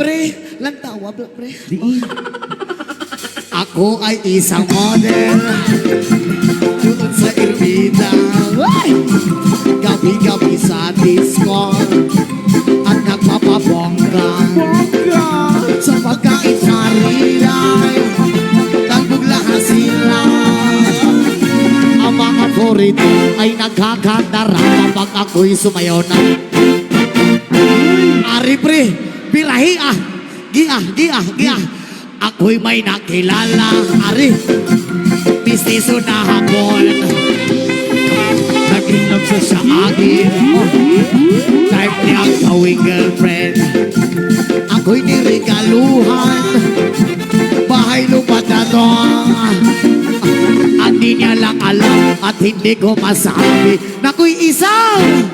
Pre, lang, pre. Ako ay isang model. Doon sa Ay! Gabi-gabi sa disco. At nagpapabongga. Sa pagkain sa rilay Nagbuglahan sila. Ang mga favorito ay nagkakandara Kapag ako'y sumayaw na. Ari pre, birahi ah Gia, gia, gia Ako'y may nakilala Ari, Mistiso na hapon siya sa akin Type niya ang girlfriend. Ako'y niregaluhan Bahay lupa na to At di niya lang alam At hindi ko masabi Na ako'y isang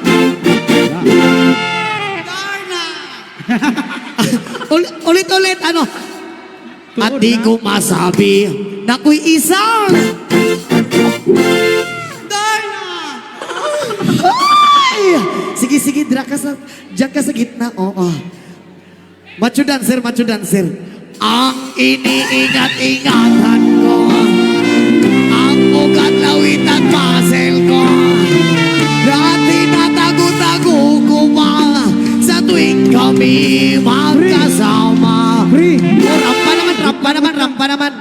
Ulit, ulit, ulit, ano? At di ko masabi na ako'y isang Darna! Ay! Sige, sige, dra ka sa, dyan ka sa gitna, oo. Macho dancer, macho dancer. Ang iniingat-ingatan ko Ang ugat, lawit at muscle ko Dati kami magkasama Pre, Oh, rampa naman, rampa naman, rampa naman.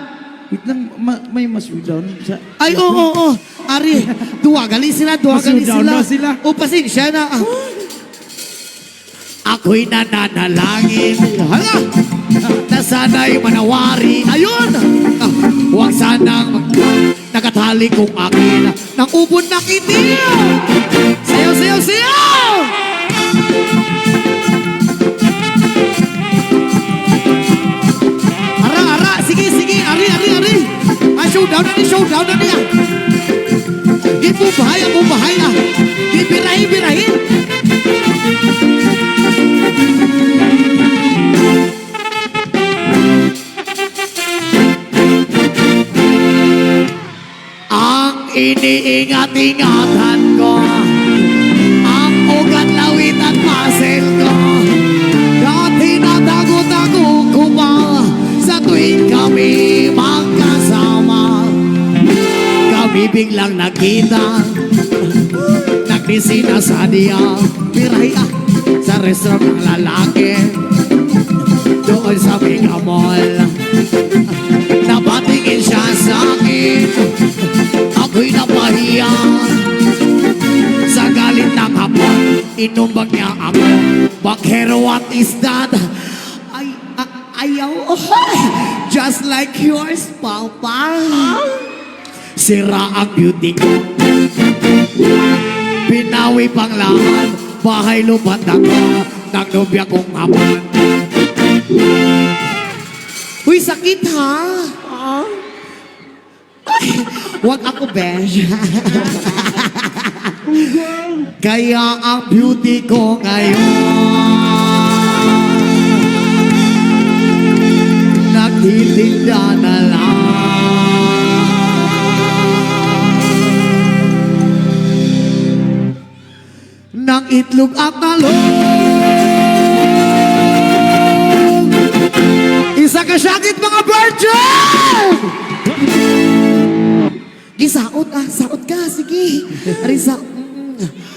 wait lang, ma- may mas down sa... Ay, oo, oo, oo. Ari, duwagali sila, duwagali sila. na sila. O, pasensya na. Ako'y nananalangin. Hala! Na sana'y manawari. Ayun! Ah, huwag sanang mag- nakatali kong akin ng ubon na kitil. Sayaw, sayaw, sayaw! Showdown na ni, showdown na niya. Di po bahaya, po bahaya. Di birahin. Ang iniingat-ingatan ko Ang ugat, lawit at muscle ko biglang nakita. Nagnisina sa niya. Piray ah Sa restaurant ng lalaki. Doon sa Mega Mall. Napatingin siya sa akin. Ako'y napahiya. Sa galit ng hapon Inumbag niya ako. Bakero, what is that? Ay, ayaw. Just like yours, Papa Sira ang beauty ko. Pinawi pang lahat Bahay lupat ako Nang nobya kong hapon Uy, sakit ha? Ay, Huwag ako, besh. Kaya ang beauty ko ngayon Nagtitinda na lang Nang itlog at talong Isa ka syakit mga virgin! Gisaot ah, saot ka, sige. Ari sa... Mm.